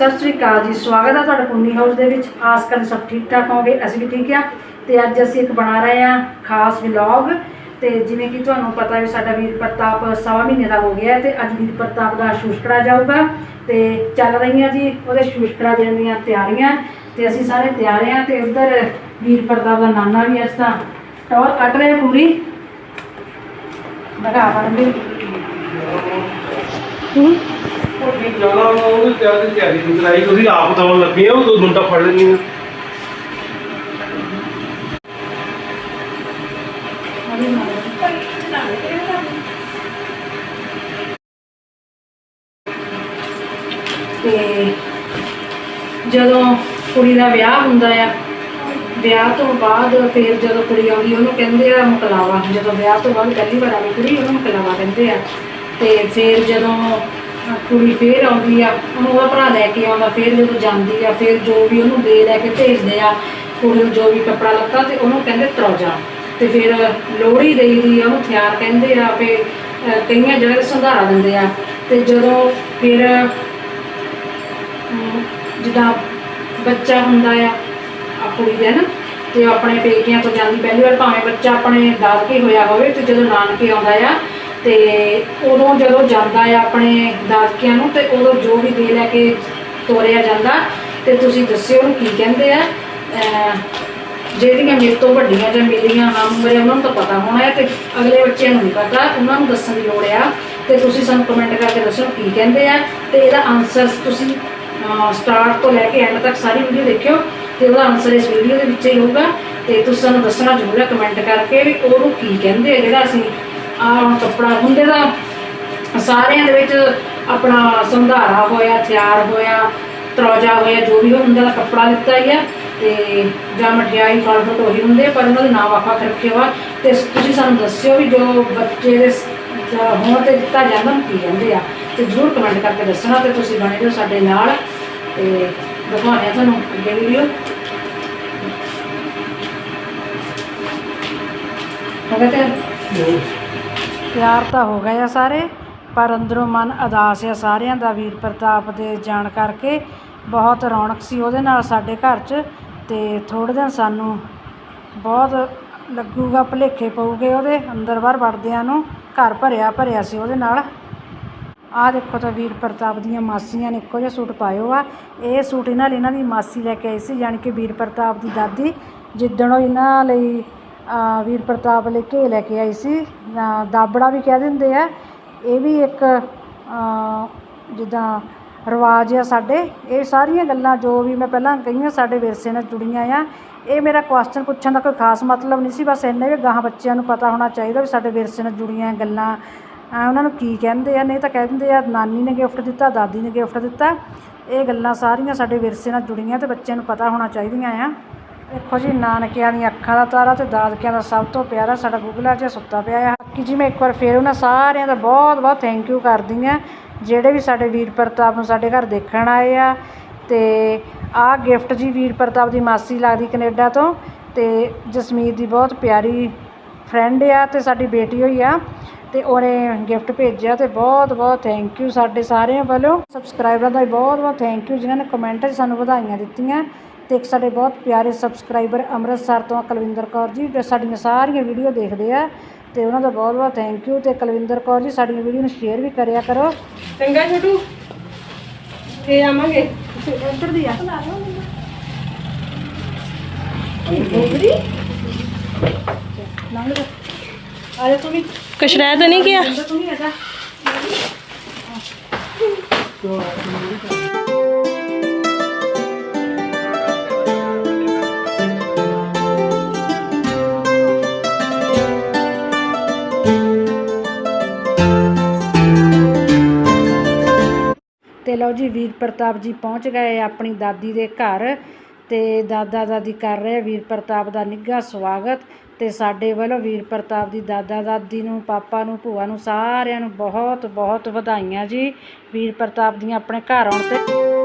ਸਤਿ ਸ੍ਰੀ ਅਕਾਲ ਜੀ, ਸਵਾਗਤ ਹੈ ਤੁਹਾਡਾ ਪੁੰਨੀ ਹਾਊਸ ਦੇ ਵਿੱਚ। ਆਸ ਕਰ ਸਭ ਠੀਕ ਠਾਕ ਹੋਗੇ ਅਸੀਂ ਵੀ ਠੀਕ ਆ। ਤੇ ਅੱਜ ਅਸੀਂ ਇੱਕ ਬਣਾ ਰਹੇ ਹਾਂ ਖਾਸ ਵਲੌਗ ਤੇ ਜਿਵੇਂ ਕਿ ਤੁਹਾਨੂੰ ਪਤਾ ਹੈ ਸਾਡਾ ਵੀਰ ਪ੍ਰਤਾਪ ਸਵਾ ਮਹੀਨੇ ਦਾ ਹੋ ਗਿਆ ਹੈ ਤੇ ਅੱਜ ਵੀਰ ਪ੍ਰਤਾਪ ਦਾ ਸ਼ੂਸ਼ਕੜਾ ਜਾਊਗਾ। ਤੇ ਚੱਲ ਰਹੀਆਂ ਜੀ, ਉਹਦੇ ਸ਼ੂਸ਼ਕੜਾ ਦੇਣ ਦੀਆਂ ਤਿਆਰੀਆਂ। ਤੇ ਅਸੀਂ ਸਾਰੇ ਤਿਆਰ ਹਾਂ ਤੇ ਉਧਰ ਵੀਰ ਪ੍ਰਤਾਪ ਦਾ ਨਾਨਾ ਵੀ ਇਸ ਤਾਂ। ਟੌਰ ਕੱਟ ਰਿਹਾ ਪੂਰੀ। ਦਿਖਾ ਬਣਦੀ ਹੂੰ। ਉਹ ਠੀਕ ਜਾਣਾ ਉਹਨੂੰ ਤਿਆਰੀ ਦੀ ਤਿਆਰੀ ਨਹੀਂ ਕਰਾਈ ਤੁਸੀਂ ਆਪ ਦਵਣ ਲੱਗੇ ਹੋ ਦੋ ਮੁੰਡਾ ਫੜ ਲੈਣੀ ਤੇ ਜਦੋਂ ਕੁੜੀ ਦਾ ਵਿਆਹ ਹੁੰਦਾ ਆ, ਵਿਆਹ ਤੋਂ ਬਾਅਦ ਫਿਰ ਜਦੋਂ ਕੁੜੀ ਆਉਂਦੀ, ਉਹਨੂੰ ਕਹਿੰਦੇ ਆ ਮੁਕਲਾਵਾ। ਜਦੋਂ ਵਿਆਹ ਤੋਂ ਬਾਅਦ ਪਹਿਲੀ ਵਾਰ ਆਉਂਦੀ ਕੁੜੀ, ਉਹਨੂੰ ਮੁਕਲਾਵਾ ਕਹਿੰਦੇ ਆ। ਤੇ ਫਿਰ ਜਦੋਂ ਕੁੜੀ ਫੇਰ ਆਉਂਦੀ ਆ ਉਹਨੂੰ ਉਹਦਾ ਭਰਾ ਲੈ ਕੇ ਆਉਂਦਾ, ਫਿਰ ਜਦੋਂ ਜਾਂਦੀ ਆ, ਫਿਰ ਜੋ ਵੀ ਉਹਨੂੰ ਦੇ, ਲੈ ਕੇ ਭੇਜਦੇ ਆ, ਕੁੜੀ ਨੂੰ ਜੋ ਵੀ ਕੱਪੜਾ ਲੱਤਾ ਤੇ ਉਹਨੂੰ ਕਹਿੰਦੇ ਤਰੋਜਾ ਤੇ ਫਿਰ ਲੋਹੜੀ ਦੇਈਦੀ ਆ, ਉਹਨੂੰ ਥਿਆਰ ਕਹਿੰਦੇ ਆ, ਫਿਰ ਕਈਆਂ ਜਗ੍ਹਾ ਤੇ ਸੰਧਾਰਾ ਦਿੰਦੇ ਆ। ਤੇ ਜਦੋਂ ਫਿਰ, ਅਮ, ਜਿੱਦਾਂ ਬੱਚਾ ਹੁੰਦਾ ਆ ਆ ਕੁੜੀ ਦੇ ਨਾ, ਤੇ ਆਪਣੇ ਪੇਕਿਆਂ ਤੋਂ ਜਾਂਦੀ, ਪਹਿਲੀ ਵਾਰ ਭਾਵੇਂ ਬੱਚਾ ਆਪਣੇ ਦਾਦਕੇ ਹੋਇਆ ਹੋਵੇ, ਤੇ ਜਦੋਂ ਨਾਨਕੇ ਆਉਂਦਾ ਆ ਤੇ ਉਦੋਂ ਜਦੋਂ ਜਾਂਦਾ ਆ ਆਪਣੇ ਦਾਦਕਿਆਂ ਨੂੰ ਤੇ ਉਦੋਂ ਜੋ ਵੀ ਦੇ ਲੈ ਕੇ ਤੋਰਿਆ ਜਾਂਦਾ, ਤੇ ਤੁਸੀਂ ਦੱਸਿਓ ਉਹਨੂੰ ਕੀ ਕਹਿੰਦੇ ਆ ਜਿਹੜੀਆਂ ਮੇਰੇ ਤੋਂ ਵੱਡੀਆਂ ਜਾਂ ਮੇਰੀਆਂ ਹਮ ਉਮਰ ਉਹਨਾਂ ਨੂੰ ਤਾਂ ਪਤਾ ਹੋਣਾ ਹੈ ਤੇ ਅਗਲੇ ਬੱਚਿਆਂ ਨੂੰ ਨਹੀਂ ਪਤਾ, ਉਹਨਾਂ ਨੂੰ ਦੱਸਣ ਦੀ ਲੋੜ ਆ। ਤੇ ਤੁਸੀਂ ਸਾਨੂੰ ਕਮੈਂਟ ਕਰਕੇ ਦੱਸੋ ਕੀ ਕਹਿੰਦੇ ਆ, ਤੇ ਇਹਦਾ ਆਨਸਰ ਤੁਸੀਂ ਸਟਾਰਟ ਤੋਂ ਲੈ ਕੇ ਐਂਡ ਤੱਕ ਸਾਰੀ ਵੀਡੀਓ ਦੇਖਿਓ, ਤੇ ਉਹਦਾ ਆਨਸਰ ਇਸ ਵੀਡੀਓ ਦੇ ਵਿੱਚ ਹੀ ਹੋਊਗਾ। ਤੇ ਤੁਸੀਂ ਸਾਨੂੰ ਦੱਸਣਾ ਜ਼ਰੂਰ ਹੈ ਕਮੈਂਟ ਕਰਕੇ ਵੀ ਉਹਨੂੰ ਕੀ ਕਹਿੰਦੇ ਆ, ਜਿਹੜਾ ਅਸੀਂ ਆਹ ਕੱਪੜਾ ਹੁੰਦੇ ਦਾ ਸਾਰਿਆਂ ਦੇ ਵਿੱਚ ਆਪਣਾ ਸੰਧਾਰਾ ਹੋਇਆ ਤਿਆਰ ਹੋਇਆ ਤਰੋਜਾ ਹੋਇਆ ਜੋ ਵੀ ਹੁੰਦਾ ਦਾ ਕੱਪੜਾ ਲਿੱਤਾ ਹੀ ਆ ਤੇ ਜਾਂ ਮਠਿਆਈ ਫਲ ਫਰੂਟ ਉਹੀ ਹੁੰਦੇ ਆ, ਪਰ ਉਹਨਾਂ ਦੇ ਨਾਂ ਵੱਖ ਵੱਖ ਰੱਖੇ ਵਾ ਤੇ ਤੁਸੀਂ ਸਾਨੂੰ ਦੱਸਿਓ ਵੀ ਜੋ ਬੱਚੇ ਦੇ ਸ- ਹੋਣ ਤੇ ਦਿੱਤਾ ਜਾਂਦਾ ਕੀ ਕਹਿੰਦੇ ਆ? ਤੇ ਜ਼ਰੂਰ ਕਮੈਂਟ ਕਰਕੇ ਦੱਸਣਾ ਤੇ ਤੁਸੀਂ ਬਣੇ ਰਹੋ ਸਾਡੇ ਨਾਲ। ਤੇ ਦਿਖਾਉਂਦੇ ਆ ਤੁਹਾਨੂੰ ਅੱਗੇ ਵੀਡੀਓ ਹੋ ਗਿਆ ਤੇ ਤਿਆਰ ਤਾਂ ਹੋ ਗਏ ਆ ਸਾਰੇ, ਪਰ ਅੰਦਰੋਂ ਮਨ ਅਦਾਸ ਆ ਸਾਰਿਆਂ ਦਾ। ਵੀਰ ਪ੍ਰਤਾਪ ਦੇ ਜਾਣ ਕਰਕੇ ਬਹੁਤ ਰੌਣਕ ਸੀ ਉਹਦੇ ਨਾਲ ਸਾਡੇ ਘਰ 'ਚ ਤੇ ਥੋੜ੍ਹੇ ਦਿਨ ਸਾਨੂੰ ਬਹੁਤ ਲੱਗੂਗਾ, ਭੁਲੇਖੇ ਪਊਗੇ ਉਹਦੇ। ਅੰਦਰ ਬਾਹਰ ਵੜਦਿਆਂ ਨੂੰ ਘਰ ਭਰਿਆ ਭਰਿਆ ਸੀ ਉਹਦੇ ਨਾਲ। ਆਹ ਦੇਖੋ ਤਾਂ ਵੀਰ ਪ੍ਰਤਾਪ ਦੀਆਂ ਮਾਸੀਆਂ ਨੇ ਇੱਕੋ ਜਿਹਾ ਸੂਟ ਪਾਇਓ ਆ। ਇਹ ਸੂਟ ਇਹਨਾਂ ਲਈ, ਇਹਨਾਂ ਦੀ ਮਾਸੀ ਲੈ ਕੇ ਆਈ ਸੀ, ਯਾਨੀ ਕਿ ਵੀਰ ਪ੍ਰਤਾਪ ਦੀ ਦਾਦੀ। ਜਿੱਦਣ ਉਹ ਇਹਨਾਂ ਲਈ ਵੀਰ ਪ੍ਰਤਾਪ ਲਈ ਘੇ ਲੈ ਕੇ ਆਈ ਸੀ। ਦਾਬੜਾ ਵੀ ਕਹਿ ਦਿੰਦੇ ਆ। ਇਹ ਵੀ ਇੱਕ ਜਿੱਦਾਂ ਰਿਵਾਜ ਆ ਸਾਡੇ। ਇਹ ਸਾਰੀਆਂ ਗੱਲਾਂ ਜੋ ਵੀ ਮੈਂ ਪਹਿਲਾਂ ਕਹੀਆਂ ਸਾਡੇ ਵਿਰਸੇ ਨਾਲ ਜੁੜੀਆਂ ਆ। ਇਹ ਮੇਰਾ ਕੁਐਸਚਨ ਪੁੱਛਣ ਦਾ ਕੋਈ ਖਾਸ ਮਤਲਬ ਨਹੀਂ ਸੀ। ਬਸ ਇੰਨੇ ਵੀ ਗਾਹਾਂ ਬੱਚਿਆਂ ਨੂੰ ਪਤਾ ਹੋਣਾ ਚਾਹੀਦਾ ਵੀ ਸਾਡੇ ਵਿਰਸੇ ਨਾਲ ਜੁੜੀਆਂ ਗੱਲਾਂ। ਉਹਨਾਂ ਨੂੰ ਕੀ ਕਹਿੰਦੇ ਆ, ਨਹੀਂ ਤਾਂ ਕਹਿ ਦਿੰਦੇ ਆ, ਨਾਨੀ ਨੇ ਗਿਫਟ ਦਿੱਤਾ, ਦਾਦੀ ਨੇ ਗਿਫਟ ਦਿੱਤਾ। ਇਹ ਗੱਲਾਂ ਸਾਰੀਆਂ ਸਾਡੇ ਵਿਰਸੇ ਨਾਲ ਜੁੜੀਆਂ ਤੇ ਬੱਚਿਆਂ ਨੂੰ ਪਤਾ ਹੋਣਾ ਚਾਹੀਦੀਆਂ ਆ। ਦੇਖੋ ਜੀ, ਨਾਨਕਿਆਂ ਦੀਆਂ ਅੱਖਾਂ ਦਾ ਤਾਰਾ ਤੇ ਦਾਦਕਿਆਂ ਦਾ ਸਭ ਤੋਂ ਪਿਆਰਾ ਸਾਡਾ ਗੁਗਲਾ ਜਿਹਾ ਸੁੱਤਾ ਪਿਆ ਆ। ਬਾਕੀ ਜੀ ਮੈਂ ਇੱਕ ਵਾਰ ਫੇਰ ਉਹਨਾਂ ਸਾਰਿਆਂ ਦਾ ਬਹੁਤ ਬਹੁਤ ਥੈਂਕ ਯੂ ਕਰਦੀ ਆ, ਜਿਹੜੇ ਵੀ ਸਾਡੇ ਵੀਰ ਪ੍ਰਤਾਪ ਨੂੰ ਸਾਡੇ ਘਰ ਦੇਖਣ ਆਏ ਆ। ਤੇ ਆਹ ਗਿਫਟ ਜੀ ਵੀਰ ਪ੍ਰਤਾਪ ਦੀ ਮਾਸੀ ਲੱਗਦੀ ਕੈਨੇਡਾ ਤੋਂ, ਤੇ ਜਸਮੀਤ ਦੀ ਬਹੁਤ ਪਿਆਰੀ ਫਰੈਂਡ ਆ ਤੇ ਸਾਡੀ ਬੇਟੀ ਹੋਈ ਆ। ਤੇ ਉਹਨੇ ਗਿਫਟ ਭੇਜਿਆ ਤੇ ਬਹੁਤ ਬਹੁਤ ਥੈਂਕ ਯੂ ਸਾਡੇ ਸਾਰਿਆਂ ਵੱਲੋਂ। ਸਬਸਕ੍ਰਾਈਬਰਾਂ ਦਾ ਵੀ ਬਹੁਤ ਬਹੁਤ ਥੈਂਕ ਯੂ ਜਿਨ੍ਹਾਂ ਨੇ ਕਮੈਂਟ 'ਚ ਸਾਨੂੰ ਵਧਾਈਆਂ ਦਿੱਤੀਆਂ। ਤੇ ਇੱਕ ਸਾਡੇ ਬਹੁਤ ਪਿਆਰੇ ਸਬਸਕ੍ਰਾਈਬਰ ਅੰਮ੍ਰਿਤਸਰ ਤੋਂ ਕੁਲਵਿੰਦਰ ਕੌਰ ਜੀ ਜੋ ਸਾਡੀਆਂ ਸਾਰੀਆਂ ਵੀਡੀਓ ਦੇਖਦੇ ਆ ਤੇ ਉਹਨਾਂ ਦਾ ਬਹੁਤ ਬਹੁਤ ਥੈਂਕ ਯੂ ਤੇ ਕੁਲਵਿੰਦਰ ਕੌਰ ਜੀ ਸਾਡੀਆਂ ਵੀਡੀਓ ਨੂੰ ਸ਼ੇਅਰ ਵੀ ਕਰਿਆ ਕਰੋ। ਚੰਗਾ ਛੋਟੂ ਫੇਰ ਆਵਾਂਗੇ। ਇੱਧਰ ਦੀ ਆ। ਲੰਘ ਜਾ ਆ ਜਾ ਤੂੰ ਵੀ। ਕੁਛ ਰਹਿ ਤਾਂ ਨਹੀਂ ਗਿਆ? ਤੂੰ ਵੀ ਆ ਤੇ ਲਓ ਜੀ, ਵੀਰ ਪ੍ਰਤਾਪ ਜੀ ਪਹੁੰਚ ਗਏ ਆਪਣੀ ਦਾਦੀ ਦੇ ਘਰ ਤੇ ਦਾਦਾ ਦਾਦੀ ਕਰ ਰਹੇ ਵੀਰ ਪ੍ਰਤਾਪ ਦਾ ਨਿੱਘਾ ਸਵਾਗਤ ਤੇ ਸਾਡੇ ਵੱਲੋਂ ਵੀਰ ਪ੍ਰਤਾਪ ਦੀ ਦਾਦਾ ਦਾਦੀ ਨੂੰ, ਪਾਪਾ ਨੂੰ, ਭੂਆ ਨੂੰ ਸਾਰਿਆਂ ਨੂੰ ਬਹੁਤ ਬਹੁਤ ਵਧਾਈਆਂ ਜੀ, ਵੀਰ ਪ੍ਰਤਾਪ ਦੀਆਂ ਆਪਣੇ ਘਰ ਆਉਣ ਤੇ।